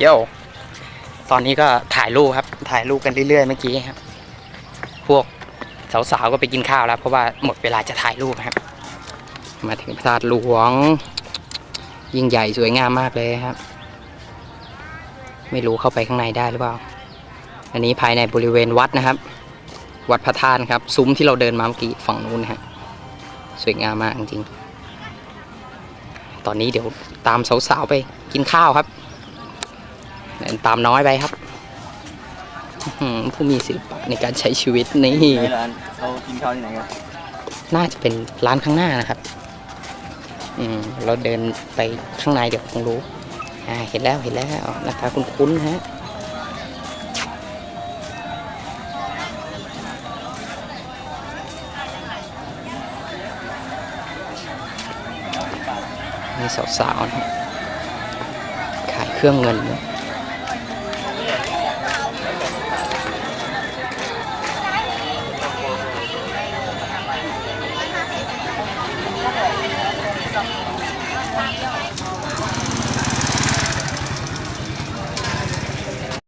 โย่ตอนนี้ก็ถ่ายรูปครับ ถ่ายรูปกันเรื่อยๆเมื่อกี้ครับ พวกสาวๆก็ไปกินข้าวแล้ว เพราะว่าหมดเวลาจะถ่ายรูปครับ มาถึงพระธาตุหลวง ยิ่งใหญ่สวยงามมากเลยครับ ไม่รู้เข้าไปข้างในได้หรือเปล่า อันนี้ภายในบริเวณวัดนะครับ วัดพระธาตุครับ ซุ้มที่เราเดินมาเมื่อกี้ฝั่งนู้นนะฮะสวยงามมากจริงๆตอนนี้เดี๋ยวตามสาวๆไปกินข้าวครับ เดินตามน้อยไปครับอื้อหือผู้มีศิลปะในการใช้ชีวิตนี่ไหนร้านเขากินข้าวที่ไหนกันน่าจะเป็นร้านข้างหน้านะครับอืมเราเดินไปข้างในเดี๋ยวคงรู้อ่าเห็นแล้วเห็นแล้วนะคะคุ้นๆฮะนี่สาวๆนะขายเครื่องเงินนะ